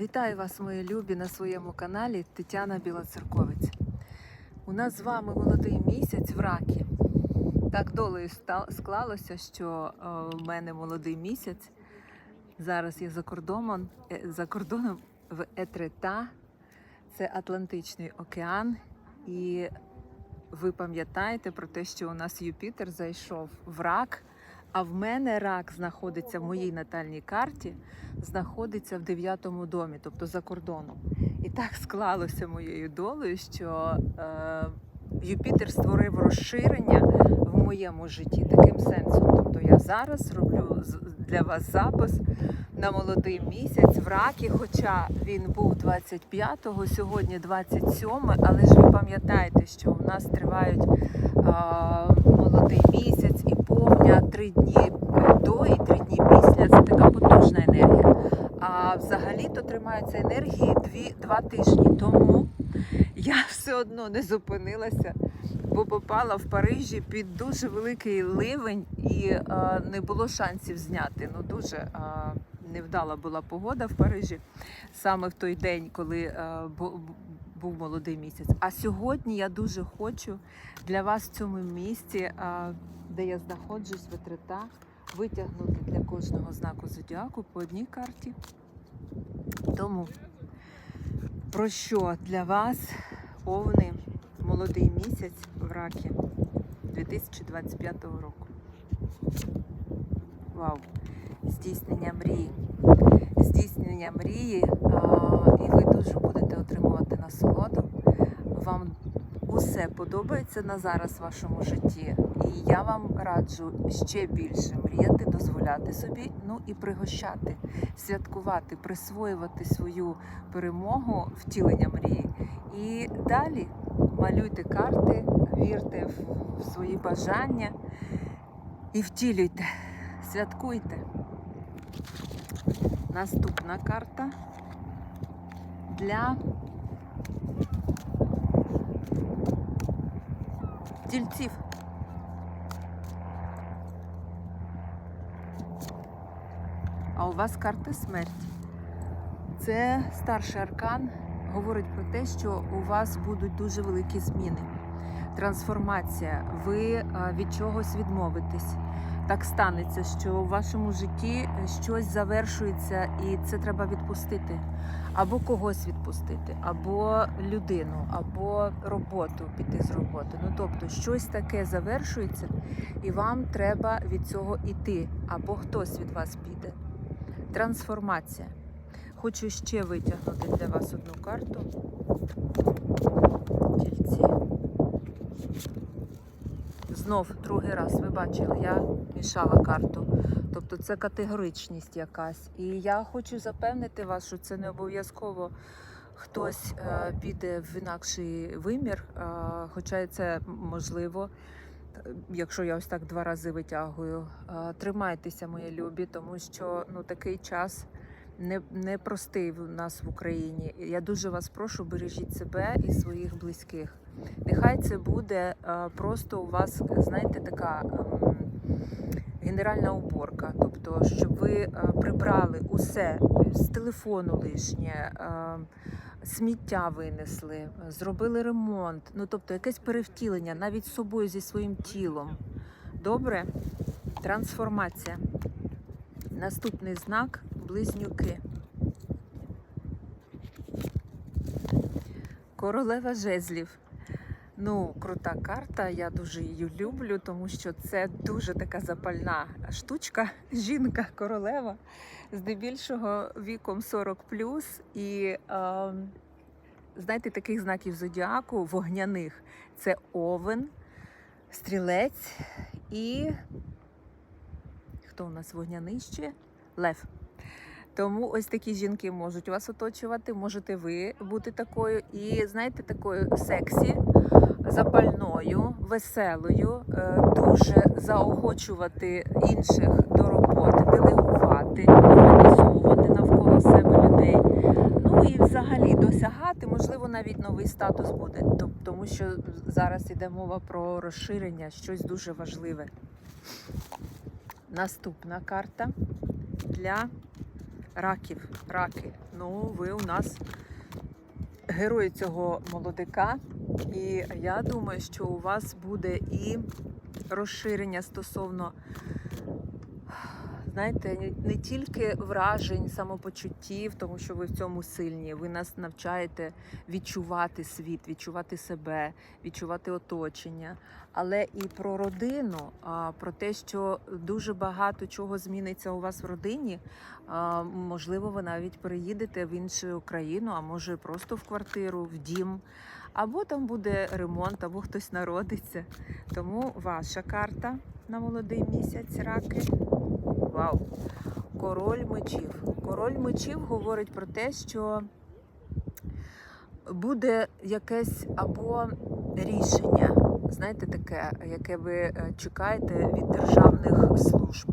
Вітаю вас, мої любі, на своєму каналі Тетяна Білоцерковець. У нас з вами молодий місяць в ракі. Так долею склалося, що е, в мене молодий місяць. Зараз я за кордоном, е, за кордоном в Етрета, це Атлантичний океан. І ви пам'ятаєте про те, що у нас Юпітер зайшов в рак, а в мене рак знаходиться в моїй натальній карті знаходиться в дев'ятому домі, тобто за кордоном. І так склалося моєю долею, що е, Юпітер створив розширення в моєму житті таким сенсом. Тобто я зараз роблю для вас запис на молодий місяць в ракі, хоча він був 25-го, сьогодні 27, але ж ви пам'ятаєте, що у нас тривають а, молодий місяць повня три дні до і три дні після. Це така потужна енергія. А взагалі-то тримаються енергії дві, два тижні. Тому я все одно не зупинилася, бо попала в Парижі під дуже великий ливень і а, не було шансів зняти. Ну дуже а, невдала була погода в Парижі саме в той день, коли був молодий місяць. А сьогодні я дуже хочу для вас в цьому місці, де я знаходжусь, витрета, витягнути для кожного знаку зодіаку по одній карті. Тому про що для вас овни молодий місяць в ракі 2025 року? Вау! Здійснення мрії. Здійснення мрії, і ви дуже будете отримувати насолоду. Вам усе подобається на зараз в вашому житті, і я вам раджу ще більше мріяти, дозволяти собі, ну і пригощати, святкувати, присвоювати свою перемогу, втілення мрії. І далі малюйте карти, вірте в- свої бажання і втілюйте, святкуйте. Наступна карта для тільців. А у вас карта смерті. Це старший аркан говорить про те, що у вас будуть дуже великі зміни, трансформація. Ви від чогось відмовитесь. Так станеться, що у вашому житті щось завершується, і це треба відпустити. Або когось відпустити, або людину, або роботу піти з роботи. Ну тобто, щось таке завершується, і вам треба від цього йти, або хтось від вас піде. Трансформація. Хочу ще витягнути для вас одну карту. Тільці. Знов другий раз, ви бачили, я мішала карту. Тобто це категоричність якась. І я хочу запевнити вас, що це не обов'язково хтось е, піде в інакший вимір, е, хоча це можливо. Якщо я ось так два рази витягую, Е, тримайтеся, мої любі, тому що ну такий час не, непростий в нас в Україні. Я дуже вас прошу, бережіть себе і своїх близьких. Нехай це буде е, просто у вас, знаєте, така ем, генеральна уборка. Тобто, щоб ви е, прибрали усе з телефону лишнє, е, сміття винесли, зробили ремонт. Ну тобто, якесь перевтілення навіть з собою зі своїм тілом. Добре? Трансформація. Наступний знак близнюки. Королева жезлів. Ну, крута карта. Я дуже її люблю, тому що це дуже така запальна штучка. Жінка, королева, здебільшого віком 40 І е, знаєте, таких знаків зодіаку вогняних це овен, стрілець і хто у нас вогняний ще? Лев. Тому ось такі жінки можуть вас оточувати, можете ви бути такою. І знаєте, такою сексі, запальною, веселою, е, дуже заохочувати інших до роботи, делегувати, організовувати навколо себе людей. Ну і взагалі досягати, можливо, навіть новий статус буде, тому що зараз іде мова про розширення, щось дуже важливе. Наступна карта для раків, раки. Ну, ви у нас герої цього молодика. І я думаю, що у вас буде і розширення стосовно, знаєте, не- тільки вражень, самопочуттів, тому що ви в цьому сильні. Ви нас навчаєте відчувати світ, відчувати себе, відчувати оточення, але і про родину, про те, що дуже багато чого зміниться у вас в родині. Можливо, ви навіть переїдете в іншу країну, а може просто в квартиру, в дім. Або там буде ремонт, або хтось народиться. Тому ваша карта на молодий місяць раки. Вау! Король мечів. Король мечів говорить про те, що буде якесь або рішення, знаєте, таке, яке ви е, чекаєте від державних служб.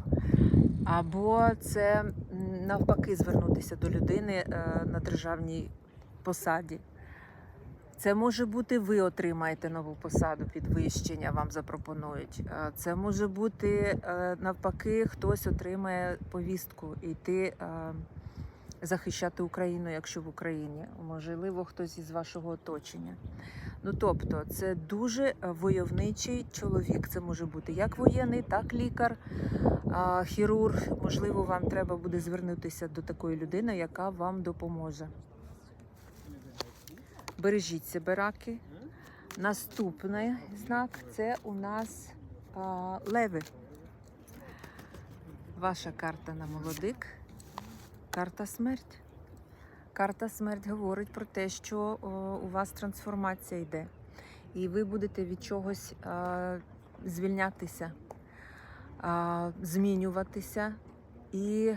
Або це навпаки звернутися до людини е, на державній посаді. Це може бути ви отримаєте нову посаду, підвищення вам запропонують. Е, Це може бути е, навпаки, хтось отримає повістку йти е, захищати Україну, якщо в Україні. Можливо, хтось із вашого оточення. Ну тобто, це дуже войовничий чоловік. Це може бути як воєнний, так лікар, хірург. Можливо, вам треба буде звернутися до такої людини, яка вам допоможе. Бережіть себе, раки. Наступний знак це у нас а, леви. Ваша карта на молодик. Карта смерть. Карта смерть говорить про те, що о, у вас трансформація йде, і ви будете від чогось а, звільнятися, а, змінюватися. І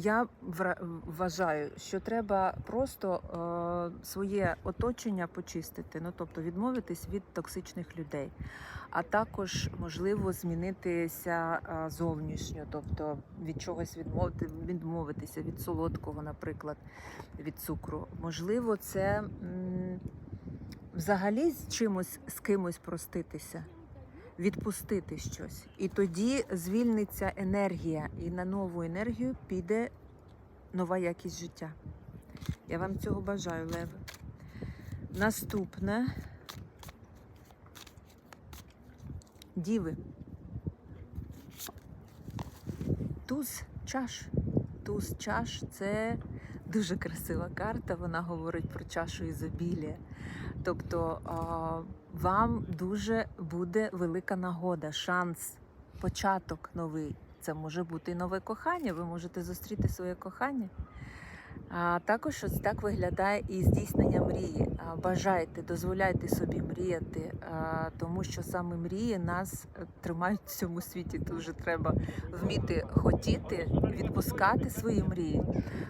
я вважаю, що треба просто е, своє оточення почистити, ну тобто відмовитись від токсичних людей, а також можливо змінитися е, зовнішньо, тобто від чогось відмовити, відмовитися від солодкого, наприклад, від цукру. Можливо, це м, взагалі з чимось з кимось проститися. Відпустити щось, і тоді звільниться енергія, і на нову енергію піде нова якість життя. Я вам цього бажаю, Леви. Наступне діви. Туз чаш. Туз чаш це дуже красива карта. Вона говорить про чашу ізобілія. Тобто вам дуже буде велика нагода, шанс, початок новий. Це може бути нове кохання. Ви можете зустріти своє кохання. А також ось так виглядає і здійснення мрії. Бажайте, дозволяйте собі мріяти, тому що саме мрії нас е, тримають в цьому світі. Дуже треба вміти хотіти, відпускати свої мрії.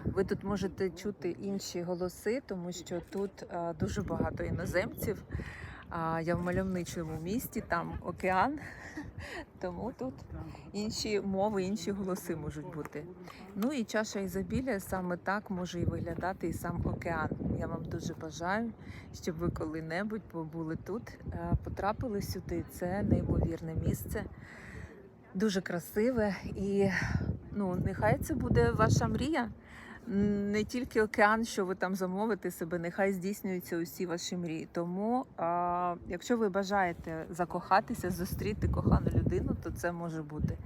Ви тут можете чути інші голоси, тому що тут дуже багато іноземців. Я в мальовничому місті, там океан, тому тут інші мови, інші голоси можуть бути. Ну і чаша ізобілія саме так може і виглядати і сам океан. Я вам дуже бажаю, щоб ви коли-небудь побули тут, е, потрапили сюди. Це неймовірне місце, дуже красиве і ну, нехай це буде ваша мрія. Не тільки океан, що ви там замовите себе, нехай здійснюються усі ваші мрії. Тому, а, якщо ви бажаєте закохатися, зустріти кохану людину, то це може бути.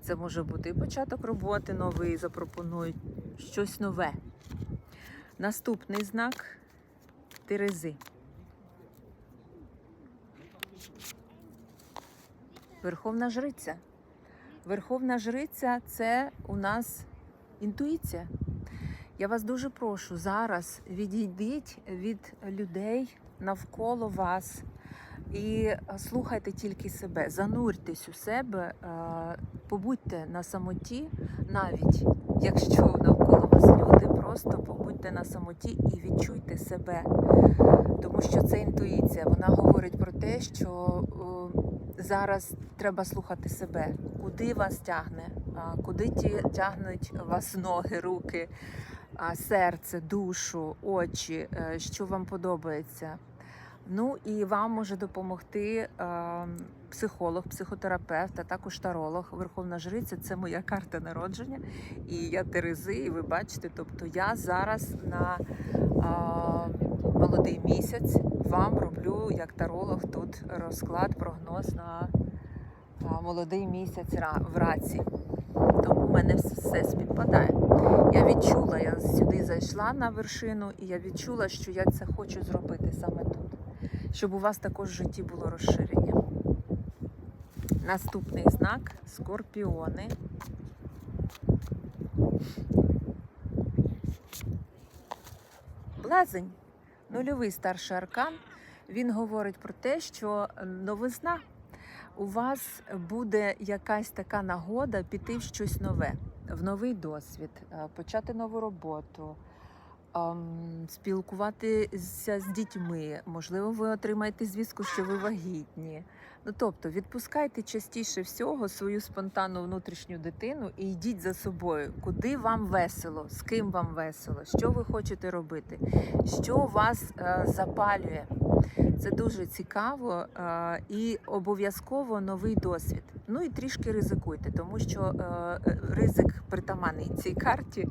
Це може бути і початок роботи новий, запропонують щось нове. Наступний знак Терези. Верховна жриця. Верховна жриця це у нас інтуїція. Я вас дуже прошу зараз відійдіть від людей навколо вас і е, слухайте тільки себе, зануртесь у себе, е, побудьте на самоті, навіть якщо навколо вас люди, просто побудьте на самоті і відчуйте себе. Тому що це інтуїція. Вона говорить про те, що е, зараз треба слухати себе, куди вас тягне, куди ті тягнуть вас ноги, руки, серце, душу, очі, е, що вам подобається. Ну і вам може допомогти е, психолог, психотерапевт, а також таролог. Верховна Жриця це моя карта народження. І я Терези, і ви бачите, тобто я зараз на молодий місяць вам роблю як таролог тут розклад, прогноз на молодий місяць в раці. Тому в мене все- співпадає. Я відчула, я зайшла на вершину, і я відчула, що я це хочу зробити саме тут, щоб у вас також в житті було розширення. Наступний знак скорпіони. Блазень, нульовий старший аркан. Він говорить про те, що новизна у вас буде якась така нагода піти в щось нове, в новий досвід, е, почати нову роботу, спілкуватися з дітьми. Можливо, ви отримаєте звістку, що ви вагітні. Ну тобто, відпускайте частіше всього свою спонтанну внутрішню дитину і йдіть за собою, куди вам весело, з ким вам весело, що ви хочете робити, що вас е, запалює. Це дуже цікаво е, і обов'язково новий досвід. Ну і трішки ризикуйте, тому що е, ризик притаманний цій карті.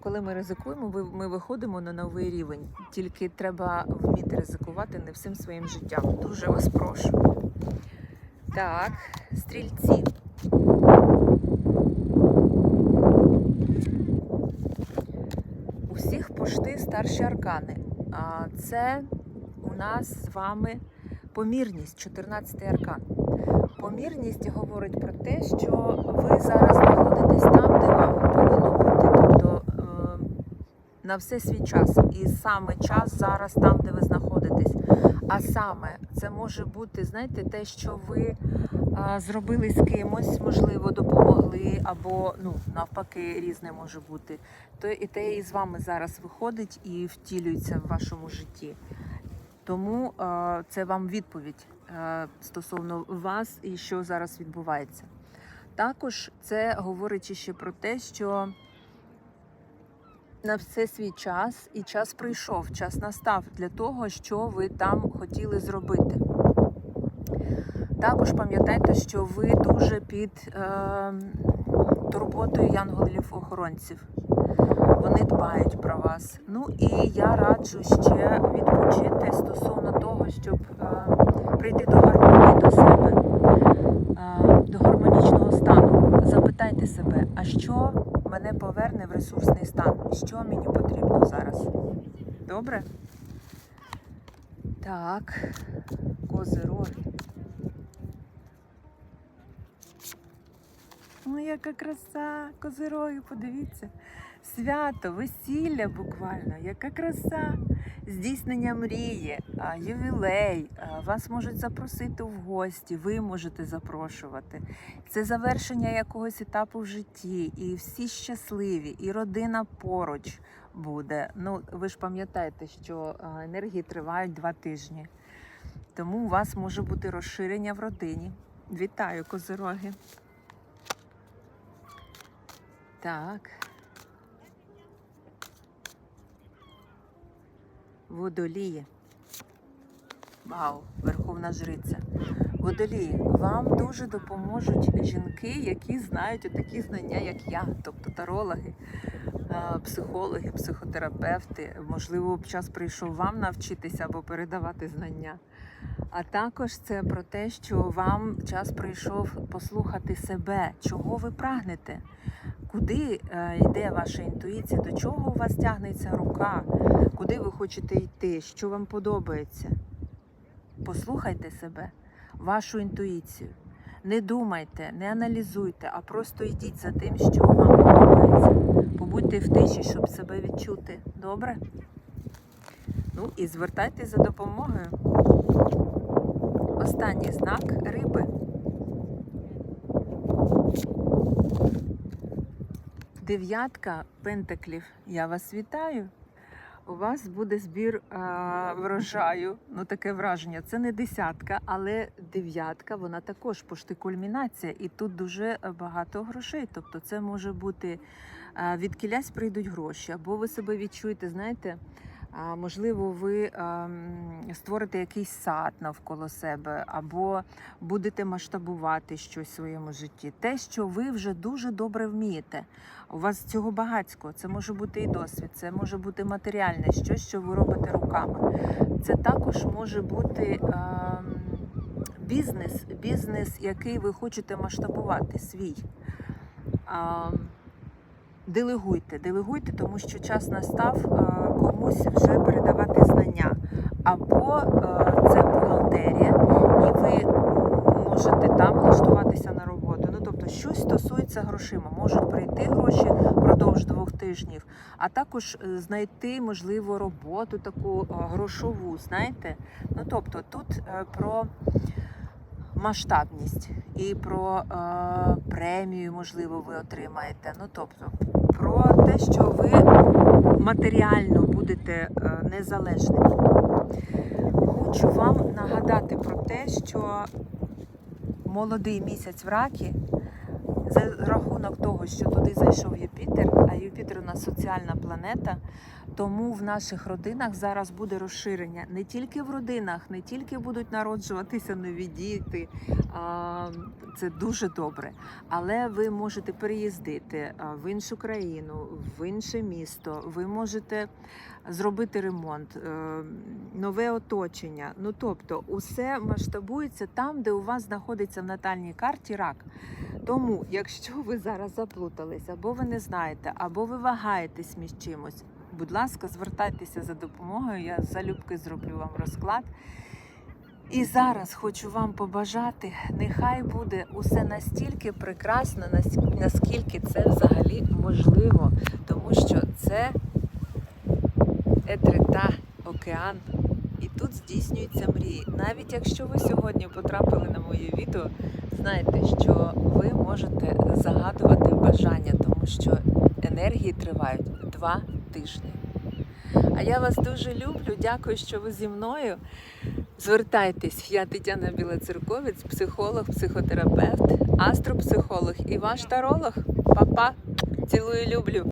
Коли ми ризикуємо, ми виходимо на новий рівень. Тільки треба вміти ризикувати не всім своїм життям. Дуже вас прошу. Так, стрільці. У всіх пошти старші аркани. Це у нас з вами помірність, 14 аркан. Помірність говорить про те, що ви зараз знаходитесь там, де вам повинно бути. Тобто е, на все свій час. І саме час зараз там, де ви знаходитесь. А саме це може бути, знаєте, те, що ви е, зробили з кимось, можливо, допомогли, або ну навпаки, різне може бути. То і те і з вами зараз виходить і втілюється в вашому житті. Тому е, це вам відповідь е, стосовно вас і що зараз відбувається. Також це говорить ще про те, що на все свій час і час прийшов, час настав для того, що ви там хотіли зробити. Також пам'ятайте, що ви дуже під е, турботою янголів-охоронців. Вони дбають про вас. Ну і я раджу ще відпочити стосовно того, щоб е, прийти до гармонії до себе, е, до гармонічного стану. Запитайте себе, а що мене поверне в ресурсний стан? Що мені потрібно зараз? Добре? Так, козироги. Ну, яка краса, козироги, подивіться. Свято, весілля буквально, яка краса, здійснення мрії, ювілей. Вас можуть запросити в гості, ви можете запрошувати. Це завершення якогось етапу в житті, і всі щасливі, і родина поруч буде. Ну, ви ж пам'ятаєте, що енергії тривають два тижні. Тому у вас може бути розширення в родині. Вітаю, козироги. Так. Водолії. Вау, Верховна Жриця. Водолії, вам дуже допоможуть жінки, які знають такі знання, як я, тобто тарологи, психологи, психотерапевти. Можливо, час прийшов вам навчитися або передавати знання. А також це про те, що вам час прийшов послухати себе, чого ви прагнете, куди е, йде ваша інтуїція, до чого у вас тягнеться рука, куди ви хочете йти, що вам подобається. Послухайте себе, вашу інтуїцію. Не думайте, не аналізуйте, а просто йдіть за тим, що вам подобається. Побудьте в тиші, щоб себе відчути. Добре? Ну і звертайтесь за допомогою. Останній знак риби. Дев'ятка пентаклів. Я вас вітаю. У вас буде збір а, врожаю. Ну, таке враження. Це не десятка, але дев'ятка, вона також пошти кульмінація. І тут дуже багато грошей. Тобто, це може бути від кілясь прийдуть гроші, або ви себе відчуєте, знаєте, можливо, ви створите якийсь сад навколо себе, або будете масштабувати щось в своєму житті. Те, що ви вже дуже добре вмієте. У вас цього багатько. Це може бути і досвід, це може бути матеріальне, щось, що ви робите руками. Це також може бути бізнес, бізнес, який ви хочете масштабувати, свій. Ем, Делегуйте, делегуйте, тому що час настав е, вже передавати знання. Або е, це бухгалтерія, і ви можете там влаштуватися на роботу. Ну тобто, щось стосується грошима. Можуть прийти гроші впродовж двох тижнів, а також е, знайти можливо роботу таку е, грошову. Знаєте? Ну тобто, тут про масштабність і про е, премію, можливо, ви отримаєте. Ну тобто, про те, що ви матеріально будете е, незалежними. Хочу вам нагадати про те, що молодий місяць в ракі за рахунок того, що туди зайшов Юпітер, а Юпітер у нас соціальна планета. Тому в наших родинах зараз буде розширення не тільки в родинах, не тільки будуть народжуватися нові діти. Це дуже добре. Але ви можете переїздити в іншу країну, в інше місто. Ви можете зробити ремонт, е, нове оточення. Ну тобто, усе масштабується там, де у вас знаходиться в натальній карті рак. Тому, якщо ви зараз заплутались, або ви не знаєте, або ви вагаєтесь між чимось, будь ласка, звертайтеся за допомогою. Я залюбки зроблю вам розклад. І зараз хочу вам побажати, нехай буде усе настільки прекрасно, наскільки це взагалі можливо, тому що це етрета, океан, і тут здійснюються мрії. Навіть якщо ви сьогодні потрапили на моє відео, знайте, що ви можете загадувати бажання, тому що енергії тривають два тижні. А я вас дуже люблю. Дякую, що ви зі мною. Звертайтесь, я Тетяна Білоцерковець, психолог, психотерапевт, астропсихолог і ваш таролог. Па-па! Цілую, люблю.